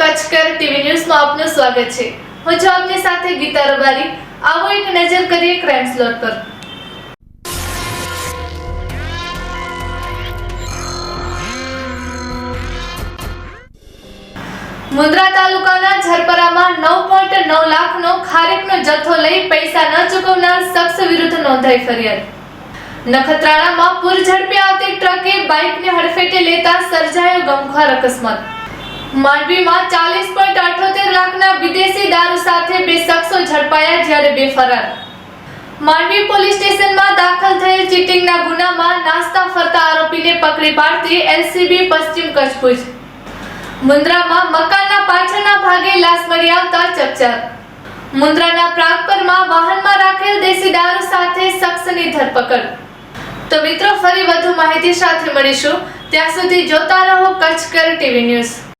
કચ્છ કર ટીવી ન્યૂઝમાં આપનું સ્વાગત છે. હું છું આપની સાથે ગીતા રબારી. આવો એક નજર કરીએ ક્રાઇમ સ્લોટ પર. મુન્દ્રા તાલુકાના ઝરપરામાં નવ પોઈન્ટ નવ લાખનો ખારેકનો જથ્થો લઈ પૈસા ન ચૂકવનાર શખ્સ વિરુદ્ધ નોંધાઈ ફરિયાદ. નખત્રાણામાં પૂર ઝડપે આવતી ટ્રકે બાઇકને હડફેટે લેતા સર્જાયો ગમખ્વાર અકસ્માત. માંડવીમાં ચાલીસ પોઈન્ટ અઠોતેર લાખના વિદેશી દારૂ સાથે બે શખ્સો ઝડપાયા જ્યારે બે ફરાર. માંડવી પોલીસ સ્ટેશનમાં દાખલ થયેલ ચીટિંગના ગુનામાં નાસ્તા ફરતા આરોપીને પકડી પાડતી એલસીબી પશ્ચિમ કચ્છ મુન્દ્રામાં મકાનના પાછળના ભાગે લાશ મળી આવતા ચકચાર. મુન્દ્રાના પ્રાગપરમાં વાહનમાં રાખેલ દેશી દારૂ સાથે શખ્સની ધરપકડ. તો મિત્રો, ફરી વધુ માહિતી સાથે મળીશું. ત્યાં સુધી જોતા રહો કચ્છ કર ટીવી ન્યૂઝ.